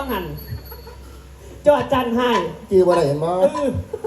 ว่างันจอดจันให้กี่วันเห็นบ่ เอ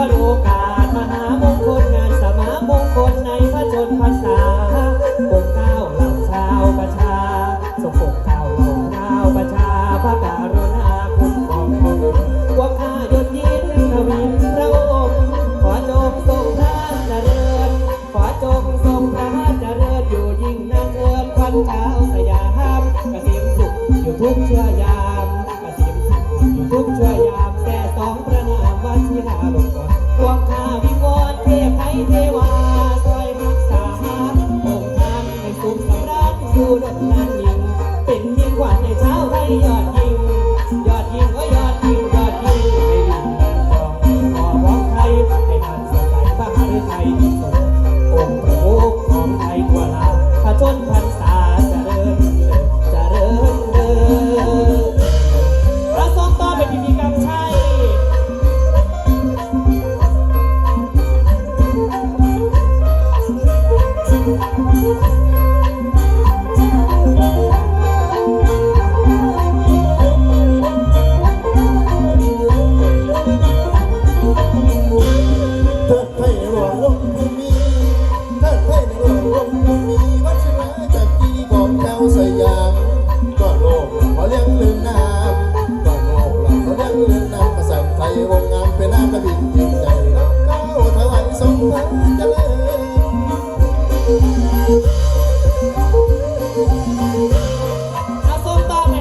ว่าดูก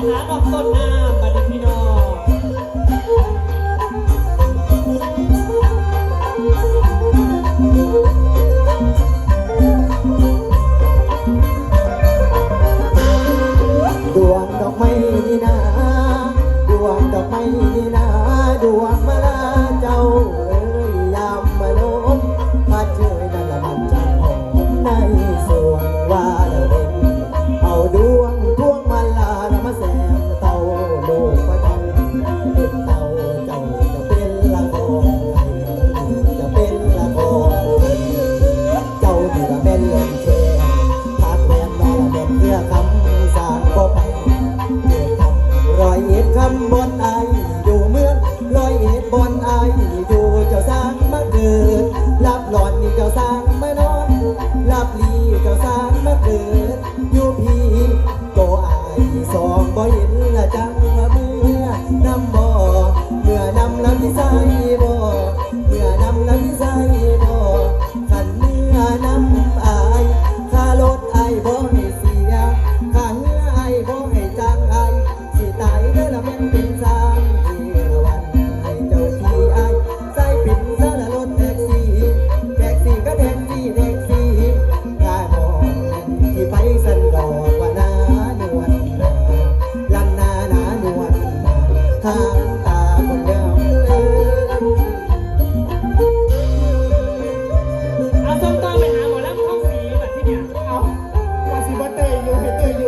ดอกสนน้ำบัดพี่น้องดวงดอกไม้นี่นะดวงดอกไม้นี่นะดวงมาลี่ดูเจ้าสร้างมาเกิดรับหลอนนี่เจ้าสร้าง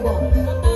Cuba.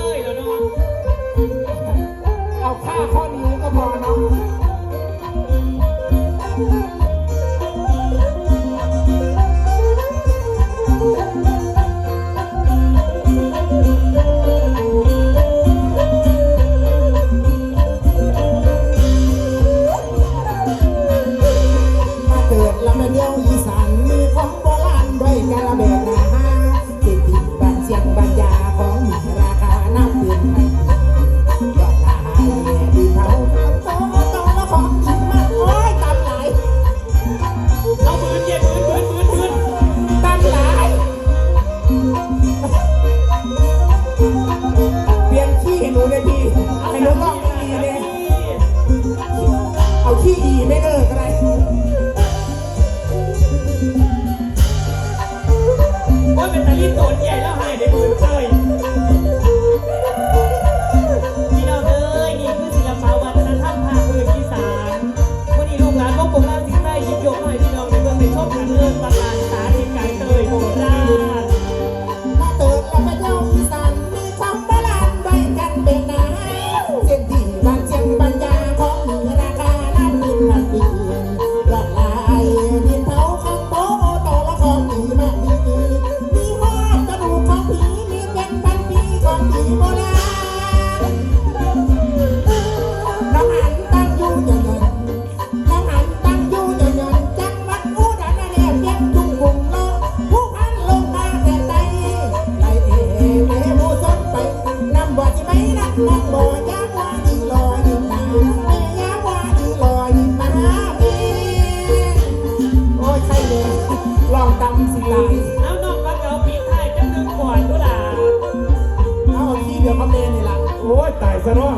ตายซะเนาะ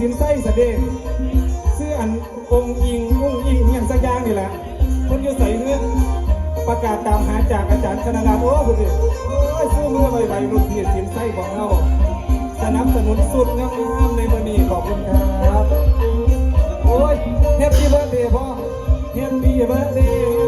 สินไส้สะเดนเสื้ออันองยิงอุ้งยิงเนี่ยสักอย่างนี่แหละคนอยู่ใส่เรื่องประกาศตามหาจากอาจารย์ชนะการโอ้คุณดิโอ้ยสู้มือใบใบลูกเพียสินไส้ของเราสนับสนุนสุดงามในวันนี้ขอบคุณครับ โอ้ยเฮปปี้เบิร์ดเดย์พ่อเฮปปี้เบิร์ดเดย์